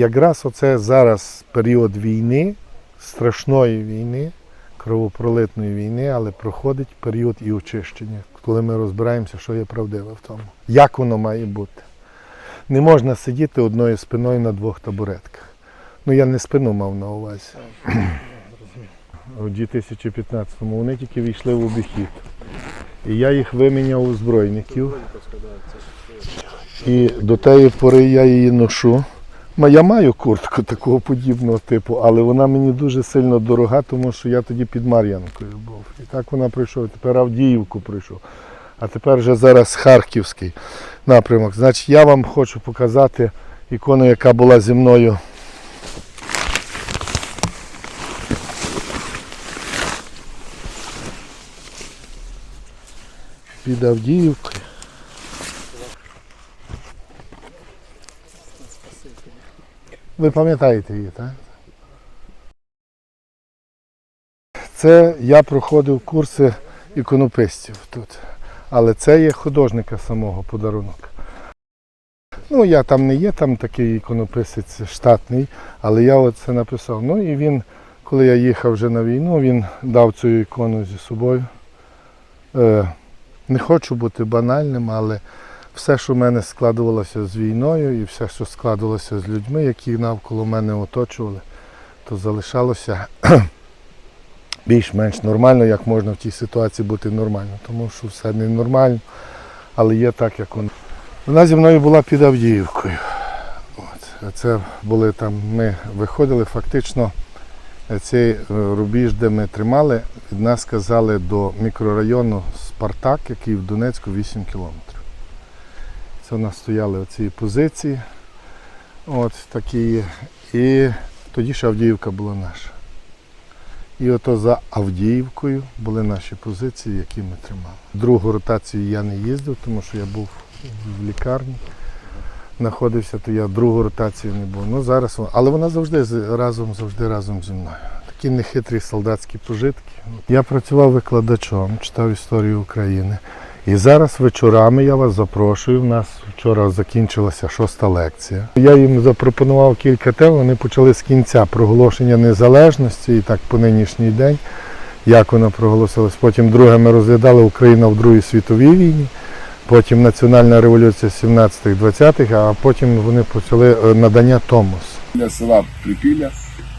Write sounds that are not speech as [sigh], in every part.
Якраз оце зараз період війни, страшної війни, кровопролитної війни, але проходить період і очищення, коли ми розбираємося, що є правдиве в тому, як воно має бути. Не можна сидіти одною спиною на двох табуретках. Ну я не спину мав на увазі. У 2015-му вони тільки війшли в обіхід. І я їх виміняв у збройників. І до тієї пори я її ношу. Я маю куртку такого подібного типу, але вона мені дуже сильно дорога, тому що я тоді під Мар'янкою був. І так вона пройшов. Тепер Авдіївку пройшов. А тепер вже зараз Харківський напрямок. Значить, я вам хочу показати ікону, яка була зі мною. Під Авдіївкою. Ви пам'ятаєте її, так? Це я проходив курси іконописців тут. Але це є художника самого подарунок. Ну, я там не є там такий іконописець штатний, але я оце написав. Ну і він, коли я їхав вже на війну, він дав цю ікону зі собою. Е, не хочу бути банальним, але все, що в мене складувалося з війною і все, що складувалося з людьми, які навколо мене оточували, то залишалося [clears throat] більш-менш нормально, як можна в тій ситуації бути нормально. Тому що все ненормально, але є так, як воно. Вона зі мною була під Авдіївкою. От. Це були там, ми виходили фактично. Цей е, рубіж, де ми тримали, від нас сказали до мікрорайону Спартак, який в Донецьку 8 кілометрів. Це у нас стояли оці позиції. От такі. І тоді ще Авдіївка була наша. І ото за Авдіївкою були наші позиції, які ми тримали. Другу ротацію я не їздив, тому що я був в лікарні. Знаходився, то я другу ротацію не був. Ну зараз але вона завжди разом, завжди разом зі мною. Такі нехитрі солдатські пожитки. Я працював викладачом, читав історію України. І зараз вечорами я вас запрошую. У нас вчора закінчилася шоста лекція. Я їм запропонував кілька тем. Вони почали з кінця проголошення незалежності і так по нинішній день, як воно проголосилось. Потім друге ми розглядали Україна в Другій світовій війні. Потім національна революція 17-20-х, а потім вони почали е, надання Томос. Біля села Припілля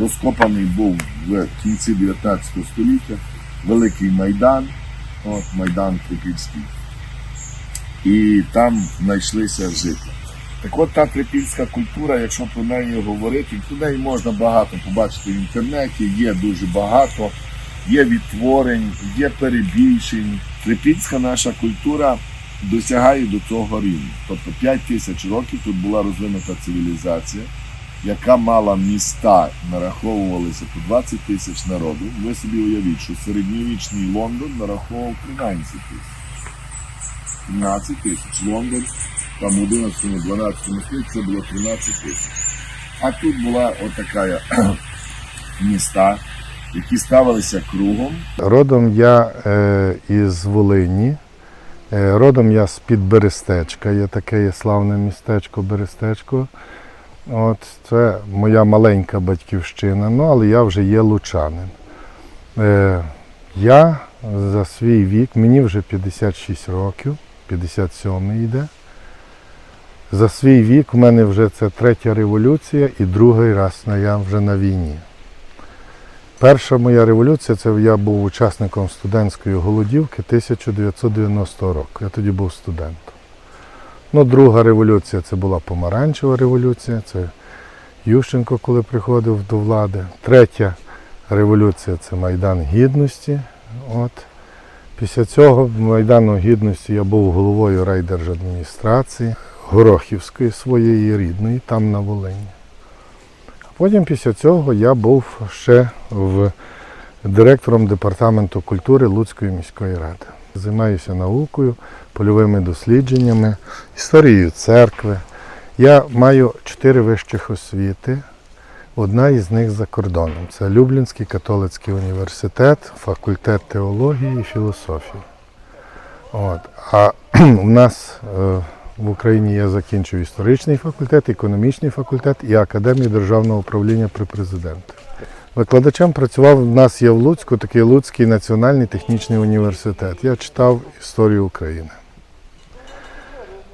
розкопаний був в кінці 19 століття великий майдан, от Майдан Трипільський. І там знайшлися жителі. Так от та трипільська культура, якщо про неї говорити, про неї можна багато побачити в інтернеті, є дуже багато, є відтворень, є перебільшень. Трипільська наша культура досягає до цього рівня. Тобто 5 тисяч років тут була розвинута цивілізація яка мала міста, нараховувалися по 20 тисяч народу. Ви собі уявіть, що середньовічний Лондон нараховував 13 тисяч. 13 тисяч. Лондон там в 11-12 столітті це було 13 тисяч. А тут була отака [clears throat] міста, які ставилися кругом. Родом я е, із Волині. Е, родом я з-під Берестечка. Є таке є славне містечко Берестечко. От, це моя маленька батьківщина, ну, але я вже є лучанин. Е, я за свій вік, мені вже 56 років, 57 йде. За свій вік в мене вже це третя революція і другий раз я вже на війні. Перша моя революція це я був учасником студентської голодівки 1990 року. Я тоді був студентом. Ну, друга революція це була помаранчева революція, це Ющенко, коли приходив до влади. Третя революція це Майдан Гідності. От. Після цього Майдану Гідності я був головою райдержадміністрації Горохівської своєї рідної, там на Волині. А потім після цього я був ще в директором департаменту культури Луцької міської ради. Займаюся наукою, польовими дослідженнями, історією церкви. Я маю чотири вищих освіти. Одна із них за кордоном. Це Люблінський католицький університет, факультет теології і філософії. От. А [clears throat] у нас е, в Україні я закінчив історичний факультет, економічний факультет і Академію державного управління при президенті. Викладачем працював у нас є в Луцьку такий Луцький національний технічний університет. Я читав історію України.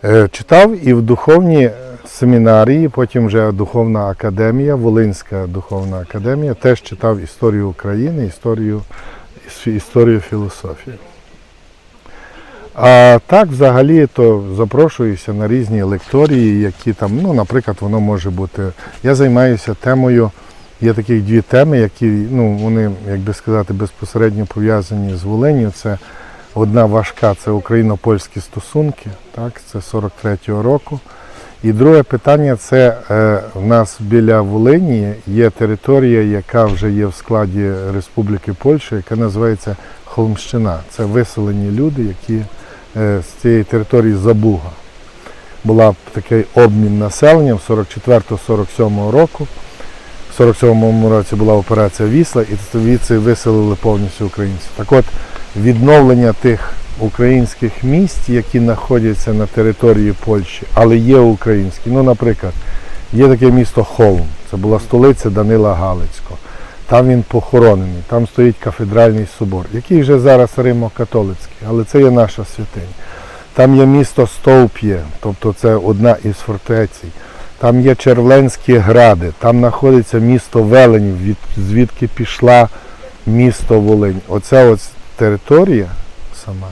Е, Читав і в духовній семінарії, потім вже духовна академія, Волинська духовна академія, теж читав історію України, історію, історію філософії. А так, взагалі, то запрошуюся на різні лекторії, які там, ну, наприклад, воно може бути. Я займаюся темою. Є таких дві теми, які ну, вони, як би сказати, безпосередньо пов'язані з Волинью. Це одна важка це україно-польські стосунки, так, це 43-го року. І друге питання це е, в нас біля Волині є територія, яка вже є в складі Республіки Польща, яка називається Холмщина. Це виселені люди, які е, з цієї території Забуга. Була такий обмін населенням 44-47 року. В 47-му році була операція Вісла, і звідси виселили повністю українців. Так от, відновлення тих українських міст, які знаходяться на території Польщі, але є українські. Ну, наприклад, є таке місто Холм, це була столиця Данила Галицького. Там він похоронений, там стоїть кафедральний собор, який вже зараз римо-католицький, але це є наша святиня. Там є місто Стовп'є, тобто це одна із фортецій. Там є Червленські гради, там знаходиться місто Велень, від, звідки пішла місто Волинь. Оця ось територія сама,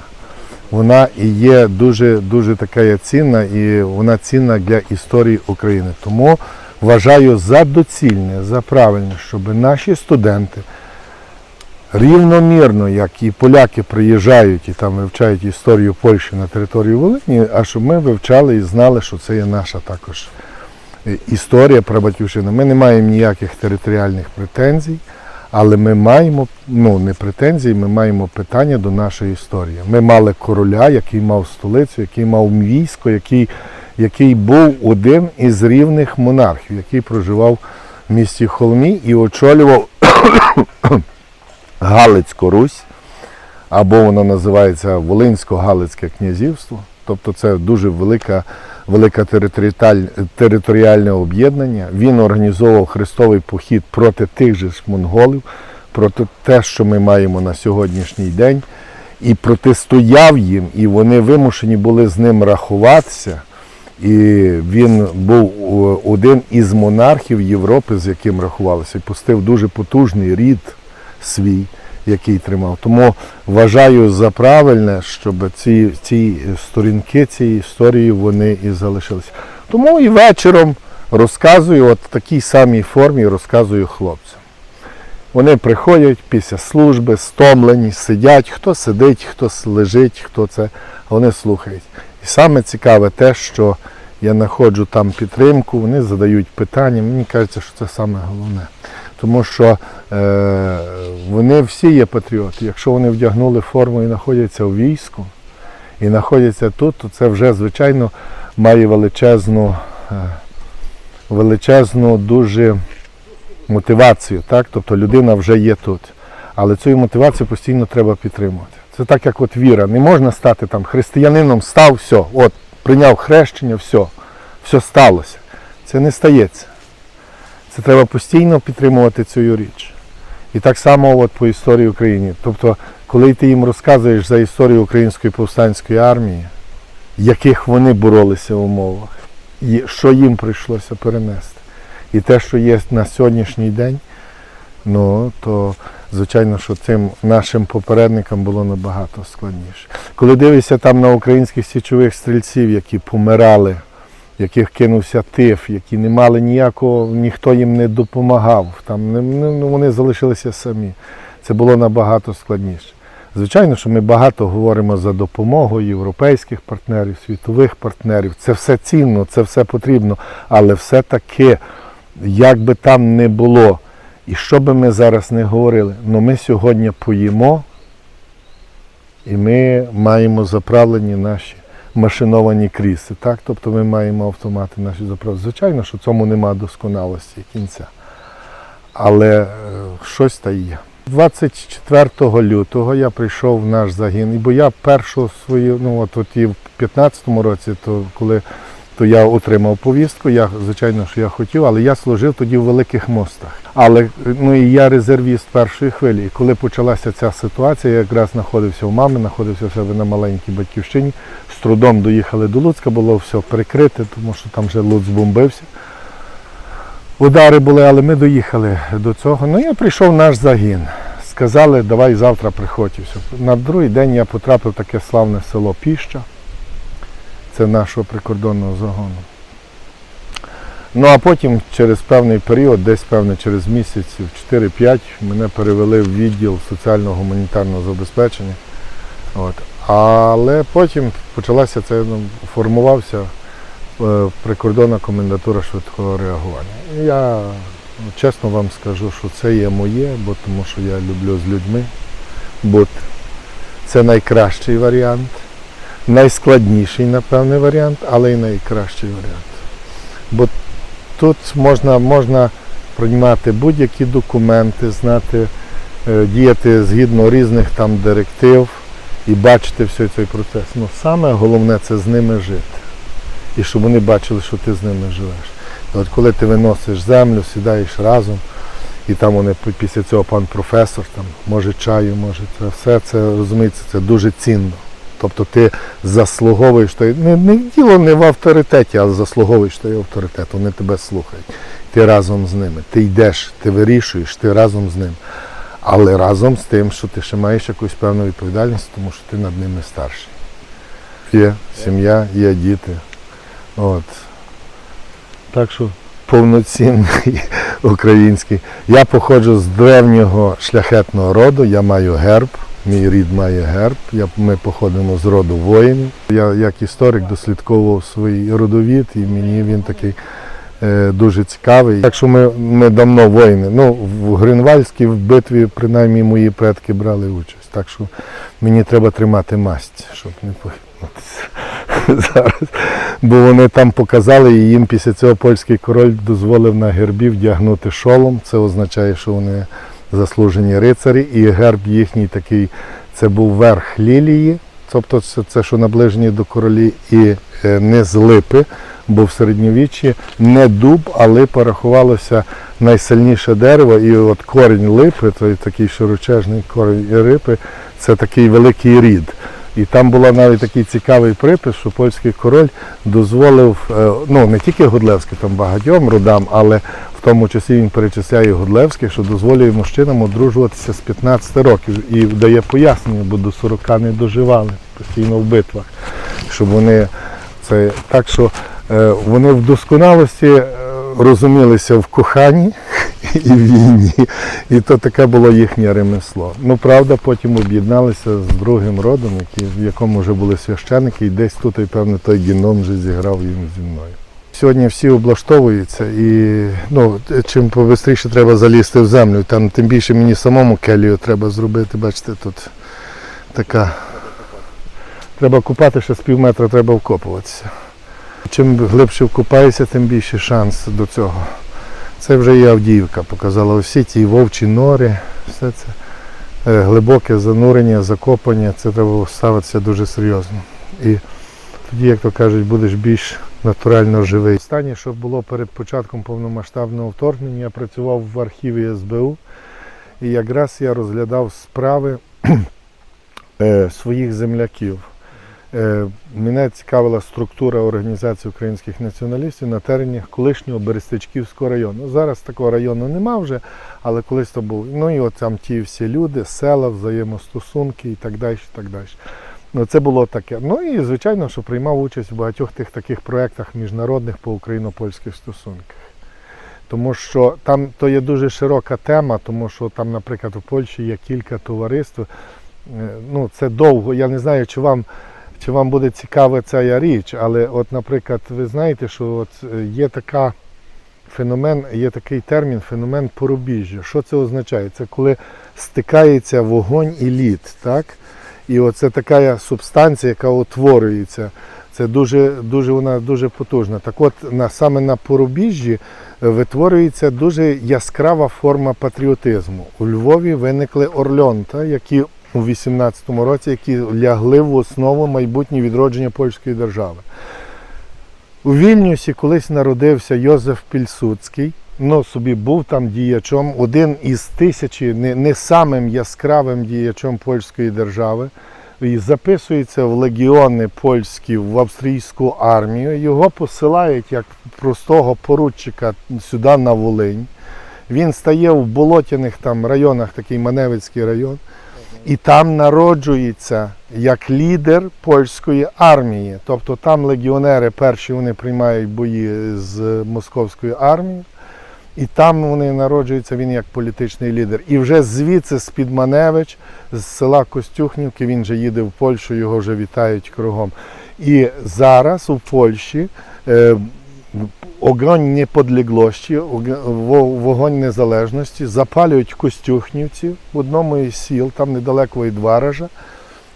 вона і є дуже, дуже така цінна, і вона цінна для історії України. Тому вважаю за доцільне, за правильне, щоб наші студенти рівномірно, як і поляки приїжджають і там вивчають історію Польщі на території Волині, а щоб ми вивчали і знали, що це є наша також історія про батьківщину. Ми не маємо ніяких територіальних претензій, але ми маємо, ну не претензії, ми маємо питання до нашої історії. Ми мали короля, який мав столицю, який мав військо, який, який був один із рівних монархів, який проживав в місті Холмі і очолював [coughs] Галицьку Русь, або воно називається Волинсько-Галицьке князівство. Тобто це дуже велика, велике територіальне об'єднання. Він організовував хрестовий похід проти тих же ж монголів, проти те, що ми маємо на сьогоднішній день, і протистояв їм, і вони вимушені були з ним рахуватися. І він був один із монархів Європи, з яким рахувалися, і пустив дуже потужний рід свій, який тримав. Тому вважаю за правильне, щоб ці, ці сторінки цієї історії вони і залишилися. Тому і вечором розказую, от в такій самій формі розказую хлопцям. Вони приходять після служби, стомлені, сидять, хто сидить, хто лежить, хто це, вони слухають. І саме цікаве те, що я знаходжу там підтримку, вони задають питання. Мені кажеться, що це саме головне. Тому що е, вони всі є патріоти. Якщо вони вдягнули форму і знаходяться у війську, і знаходяться тут, то це вже, звичайно, має величезну, е, величезну дуже мотивацію. Так? Тобто людина вже є тут. Але цю мотивацію постійно треба підтримувати. Це так, як от віра. Не можна стати там християнином, став, все, от, прийняв хрещення, все, все сталося. Це не стається. Це треба постійно підтримувати цю річ. І так само от по історії України. Тобто, коли ти їм розказуєш за історію української повстанської армії, яких вони боролися в умовах, і що їм прийшлося перенести. І те, що є на сьогоднішній день, ну то звичайно, що цим нашим попередникам було набагато складніше. Коли дивишся там на українських січових стрільців, які помирали, яких кинувся тиф, які не мали ніякого, ніхто їм не допомагав, там ну, вони залишилися самі. Це було набагато складніше. Звичайно, що ми багато говоримо за допомогу європейських партнерів, світових партнерів. Це все цінно, це все потрібно, але все-таки, як би там не було, і що би ми зараз не говорили, ну ми сьогодні поїмо, і ми маємо заправлені наші машиновані кріси. Так? Тобто ми маємо автомати наші заправлені. Звичайно, що цьому нема досконалості кінця. Але е, щось та є. 24 лютого я прийшов в наш загін, бо я першу свою, ну от, от і в 15-му році, то коли то я отримав повістку, я, звичайно, що я хотів, але я служив тоді в великих мостах. Але ну і я резервіст першої хвилі. І коли почалася ця ситуація, я якраз знаходився у мами, знаходився в себе на маленькій батьківщині. З трудом доїхали до Луцька, було все прикрите, тому що там вже Луцьк бомбився. Удари були, але ми доїхали до цього. Ну я прийшов наш загін. Сказали, давай завтра приходь. На другий день я потрапив в таке славне село Піща. Це нашого прикордонного загону. Ну а потім через певний період, десь певне через місяців 4-5, мене перевели в відділ соціально-гуманітарного забезпечення. От. Але потім почалася це, ну, формувався е, прикордонна комендатура швидкого реагування. Я ну, чесно вам скажу, що це є моє, бо тому що я люблю з людьми бути. Це найкращий варіант, найскладніший, напевне, варіант, але й найкращий варіант. Бо тут можна, можна приймати будь-які документи, знати, е, діяти згідно різних там директив і бачити все цей процес. Ну, саме головне це з ними жити. І щоб вони бачили, що ти з ними живеш. От коли ти виносиш землю, сідаєш разом, і там вони після цього пан професор, там, може чаю, може це все це розуміється, це дуже цінно. Тобто ти заслуговуєш той, не, не діло не в авторитеті, а заслуговуєш той авторитет, вони тебе слухають. Ти разом з ними. Ти йдеш, ти вирішуєш, ти разом з ним. Але разом з тим, що ти ще маєш якусь певну відповідальність, тому що ти над ними старший. Є сім'я, є діти. От. Так що повноцінний [laughs] український. Я походжу з древнього шляхетного роду, я маю герб. Мій рід має герб. Я, ми походимо з роду воїнів. Я як історик дослідковував свій родовід, і мені він такий е, дуже цікавий. Так що ми, ми давно воїни. Ну, в Гринвальській в битві, принаймні, мої предки брали участь. Так що мені треба тримати масть, щоб не похитнутися [laughs] зараз. Бо вони там показали, і їм після цього польський король дозволив на гербі вдягнути шолом. Це означає, що вони заслужені рицарі, і герб їхній такий, це був верх лілії, тобто це, це що наближені до королі, і е, не з липи, бо в середньовіччі не дуб, а липа рахувалося найсильніше дерево, і от корінь липи, той такий широчежний корінь рипи, це такий великий рід. І там була навіть такий цікавий припис, що польський король дозволив, е, ну не тільки Гудлевський, там багатьом родам, але в тому числі він перечисляє Гудлевських, що дозволює мужчинам одружуватися з 15 років. І дає пояснення, бо до 40 не доживали постійно в битвах, щоб вони це так, що е, вони в досконалості е, розумілися в коханні і війні. І то таке було їхнє ремесло. Ну, правда, потім об'єдналися з другим родом, який, в якому вже були священики, і десь тут, і, певно, той гіном вже зіграв їм зі мною. Сьогодні всі облаштовуються і ну, чим побистріше треба залізти в землю, там тим більше мені самому келію треба зробити. Бачите, тут така. Треба купати, ще з пів метра треба вкопуватися. Чим глибше вкопаєшся, тим більше шанс до цього. Це вже і Авдіївка показала усі ті вовчі нори, все це е, глибоке занурення, закопання, це треба ставитися дуже серйозно. І тоді, як то кажуть, будеш більш натурально живий. Останнє, що було перед початком повномасштабного вторгнення, я працював в архіві СБУ, і якраз я розглядав справи [clears throat] е, своїх земляків. Е, Мене цікавила структура організації українських націоналістів на терені колишнього Берестичківського району. Зараз такого району нема вже, але колись то був. Ну і от там ті всі люди, села, взаємостосунки і так далі. Так. Ну, це було таке. Ну і звичайно, що приймав участь у багатьох тих таких проєктах міжнародних по україно-польських стосунках. Тому що там то є дуже широка тема, тому що там, наприклад, у Польщі є кілька товариств. Е, Ну, це довго. Я не знаю, чи вам чи вам буде цікава ця річ, але от, наприклад, ви знаєте, що от е, є така феномен, є такий термін феномен порубіжжя. Що це означає? Це коли стикається вогонь і лід, так? І оце така субстанція, яка утворюється. Це дуже, дуже вона дуже потужна. Так от на, саме на порубіжжі е, витворюється дуже яскрава форма патріотизму. У Львові виникли орльонта, які у 18-му році, які лягли в основу майбутнього відродження польської держави. У Вільнюсі колись народився Йозеф Пільсуцький. Ну, собі був там діячом, один із тисячі, не, не самим яскравим діячом польської держави. І записується в легіони польські в австрійську армію. Його посилають як простого поручика сюди на Волинь. Він стає в болотяних там районах, такий Маневицький район, і там народжується як лідер польської армії. Тобто там легіонери перші вони приймають бої з московською армією. І там вони народжуються він як політичний лідер. І вже звідси з-під Маневич, з села Костюхнівки, він вже їде в Польщу, його вже вітають кругом. І зараз у Польщі е, огонь неподлеглості, ог- вогонь незалежності запалюють Костюхнівці в одному із сіл, там недалеко від Ваража,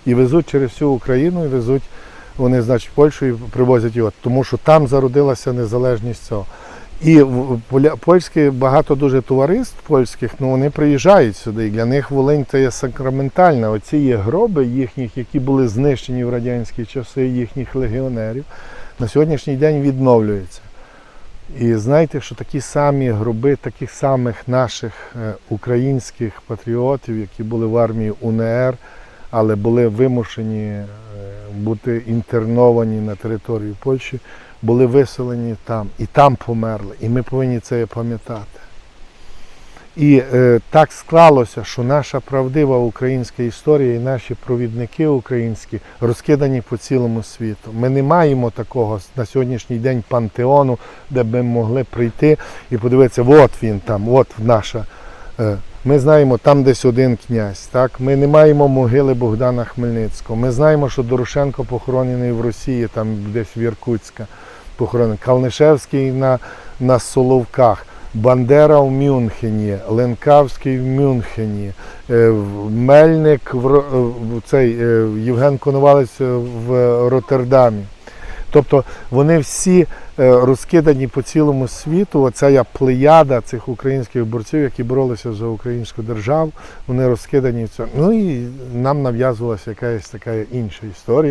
і везуть через всю Україну, і везуть вони, значить, в Польщу і привозять його, тому що там зародилася незалежність цього. І поля- багато дуже товариств польських, ну вони приїжджають сюди. Для них Волинь це є сакраментальна. Оці є гроби їхніх, які були знищені в радянські часи, їхніх легіонерів, на сьогоднішній день відновлюються. І знаєте, що такі самі гроби таких самих наших е, українських патріотів, які були в армії УНР, але були вимушені е, бути інтерновані на територію Польщі, були виселені там і там померли. І ми повинні це пам'ятати. І е, так склалося, що наша правдива українська історія і наші провідники українські розкидані по цілому світу. Ми не маємо такого на сьогоднішній день пантеону, де б ми могли прийти і подивитися, от він там, от наша. е, Ми знаємо, там десь один князь. Так? Ми не маємо могили Богдана Хмельницького. Ми знаємо, що Дорошенко похоронений в Росії, там десь в Іркутська похоронений. Калнишевський на, на Соловках. Бандера в Мюнхені, Ленкавський в Мюнхені, е, Мельник в, е, цей е, Євген Коновалець в Роттердамі. Тобто вони всі розкидані по цілому світу. Оця плеяда цих українських борців, які боролися за українську державу, вони розкидані в цьому. Ну і нам нав'язувалася якась така інша історія.